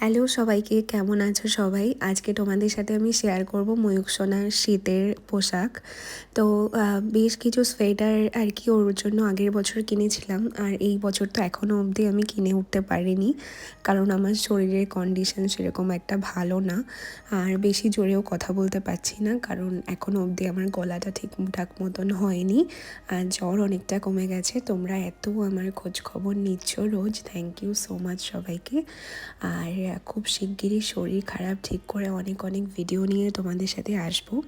Hello সবাইকে, কেমন আছো সবাই? আজকে তোমাদের সাথে আমি শেয়ার করব ময়ূক সোনার শীতের পোশাক। তো বেশ কিছু সোয়েটার আর কি ওর জন্য আগের বছর কিনেছিলাম আর এই বছর তো এখনও অবধি আমি কিনে উঠতে পারিনি কারণ আমার শরীরের কন্ডিশন সেরকম একটা ভালো না। আর বেশি জোরেও কথা বলতে পারছি না কারণ এখনও অবধি আমার গলাটা ঠিকঠাক মতন হয়নি আর জ্বর অনেকটা কমে গেছে। তোমরা এত আমার খোঁজ খবর নিচ্ছ রোজ। থ্যাংক ইউ সো মাচ সবাইকে। আর খুব শিগগিরই শরীর খারাপ ঠিক করে অনেক অনেক ভিডিও নিয়ে তোমাদের সাথে আসব।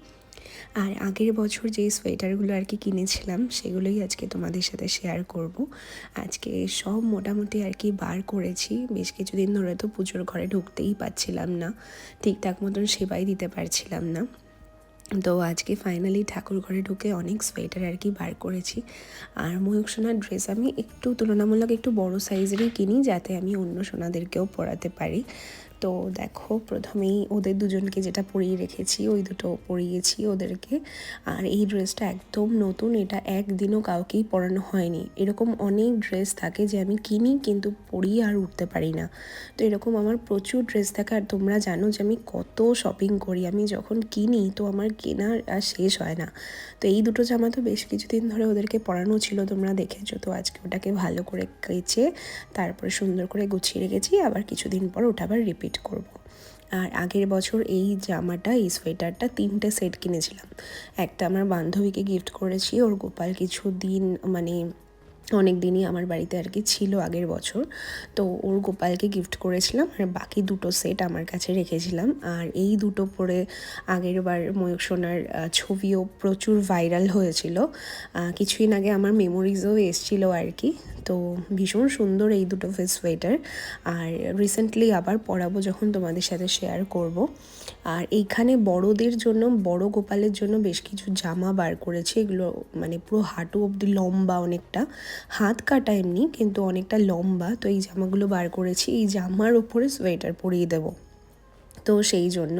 আর আগের বছর যে সোয়েটারগুলো আর কি কিনেছিলাম, সেগুলোই আজকে তোমাদের সাথে শেয়ার করব। আজকে সব মোটামুটি আর কি বার করেছি। বেশ কিছুদিন ধরে তো পুজোর ঘরে ঢুকতেই পারছিলাম না। ঠিকঠাক মতন সেবাই দিতে পারছিলাম না। তো আজকে ফাইনালি ঠাকুর ঘরে ঢুকে অনেক সোয়েটার আর কি বার করেছি। আর ময়ূক সোনার ড্রেস আমি একটু তুলনামূলক একটু বড় সাইজেরই কিনি, যাতে আমি অন্য সোনাদেরকেও পরাতে পারি। তো দেখো, প্রথমেই ওদের দুজনকে যেটা পরিয়ে রেখেছি, ওই দুটো পরিয়েছি ওদেরকে। আর এই ড্রেসটা একদম নতুন, এটা একদিনও কাউকেই পরানো হয়নি। এরকম অনেক ড্রেস থাকে যে আমি কিনি কিন্তু পরিয়ে আর উঠতে পারি না। তো এরকম আমার প্রচুর ড্রেস থাকে আর তোমরা জানো যে আমি কত শপিং করি। আমি যখন কিনি তো আমার কেনার আর শেষ হয় না। তো এই দুটো জামা তো বেশ কিছুদিন ধরে ওদেরকে পরানো ছিল, তোমরা দেখেছ। তো আজকে ওটাকে ভালো করে কেচে, তারপরে সুন্দর করে গুছিয়ে রেখেছি, আবার কিছুদিন পর ওটা আবার রিপিট করব। আর আগের বছর এই জামাটা, এই সোয়েটারটা তিনটে সেট কিনেছিলাম। একটা আমার বান্ধবীকে গিফট করেছি, ওর গোপাল কিছু দিন মানে অনেক দিনই আমার বাড়িতে আর কি ছিল আগের বছর। তো ওর গোপালকে গিফট করেছিলাম আর বাকি দুটো সেট আমার কাছে রেখেছিলাম। আর এই দুটো পরে আগের বার ময়ূক সোনার ছবিও প্রচুর ভাইরাল হয়েছিল। কিছুদিন আগে আমার মেমোরিজও এসছিল আর কি। তো ভীষণ সুন্দর এই দুটো ফেস সোয়েটার। আর রিসেন্টলি আবার পরাবো যখন তোমাদের সাথে শেয়ার করব। আর এইখানে বড়দের জন্য, বড় গোপালের জন্য বেশ কিছু জামা বার করেছি। এগুলো মানে পুরো হাঁটু অবধি লম্বা অনেকটা। হাত কাটা এমনি, কিন্তু অনেকটা লম্বা। তো এই জামাগুলো বার করেছি। এই জামার ওপরে সোয়েটার পরিয়ে দেবো। তো সেই জন্য।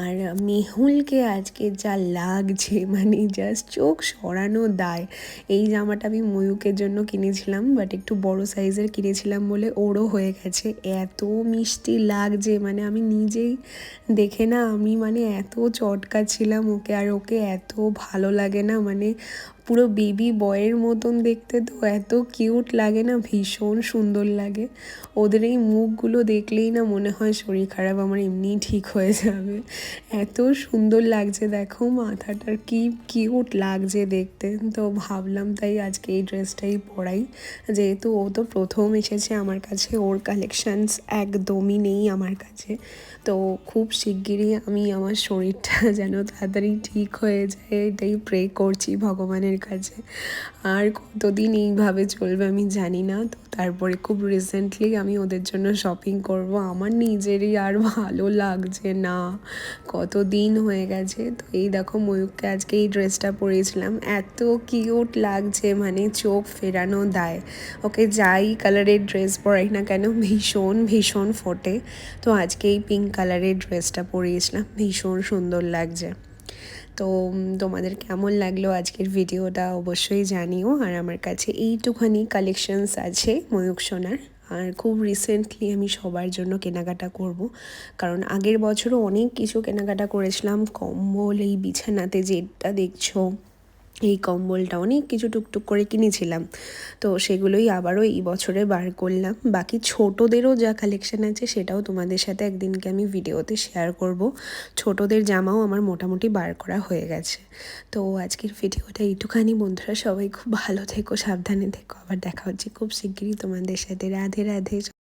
আর মেহুলকে আজকে যা লাগছে মানে জাস্ট চোখ সরানো দায়। এই জামাটা আমি ময়ূকের জন্য কিনেছিলাম বাট একটু বড় সাইজের কিনেছিলাম বলে ওরও হয়ে গেছে। এত মিষ্টি লাগছে মানে আমি নিজেই দেখে না, আমি মানে এত চটকা ছিলাম ওকে, আর ওকে এত ভালো লাগে না মানে পুরো বেবি বয়ের মতন দেখতে তো এত কিউট লাগে না, ভীষণ সুন্দর লাগে। ওদের এই মুখগুলো দেখলেই না মনে হয় শরীর খারাপ, আমার এমনিই ঠিক হয়ে যাবে। এত সুন্দর লাগছে, দেখো মাথাটার কি কিউট লাগছে দেখতে। তো ভাবলাম তাই আজকে এই ড্রেসটাই পরাই। যেহেতু ও তো প্রথম এসেছে আমার কাছে, ওর কালেকশানস একদমই নেই আমার কাছে। তো খুব শিগগিরই আমি আমার শরীরটা যেন তাড়াতাড়ি ঠিক হয়ে যায়, এটাই প্রে করছি ভগবানের কাছে। আর কতদিন এইভাবে চলবে আমি জানি না। তো তারপরে খুব রিসেন্টলি আমি ওদের জন্য শপিং করব। আমার নিজেরই আর ভালো লাগছে না। কত দিন হয়ে গেছে। তো এই দেখো ময়ূককে আজকে এই ড্রেসটা পরিয়েছিলাম এত কিউট লাগছে মানে চোখ ফেরানো দায়। ওকে যাই কালারের ড্রেস পরাই না কেন, ভীষণ ভীষণ ফোটে। তো আজকে এই পিঙ্ক কালারের ড্রেসটা পরিয়েছিলাম। ভীষণ সুন্দর লাগছে। তো তোমাদের কেমন লাগল আজকের ভিডিওটা অবশ্যই জানিও। আর আমার কাছে এইটুখানি কালেকশনস আছে ময়ূক সোনার। আর খুব রিসেন্টলি আমি সবার জন্য কেনাকাটা করব। কারণ আগের বছরও অনেক কিছু কেনাকাটা করেছিলাম। কম্বল, এই বিছানাতে যেটা দেখছ এই কম্বলটা অনেক কিছু টুকটুক করে কিনেছিলাম। তো সেগুলোই আবারও এই বছরে বার করলাম। বাকি ছোটোদেরও যা কালেকশন আছে সেটাও তোমাদের সাথে একদিনকে আমি ভিডিওতে শেয়ার করব। ছোটোদের জামাও আমার মোটামুটি বার করা হয়ে গেছে। তো আজকের ভিডিওটা এইটুখানি বন্ধুরা। সবাই খুব ভালো থেকো, সাবধানে থেকো। আবার দেখা হচ্ছে খুব শিগগিরই তোমাদের সাথে। রাধে রাধে।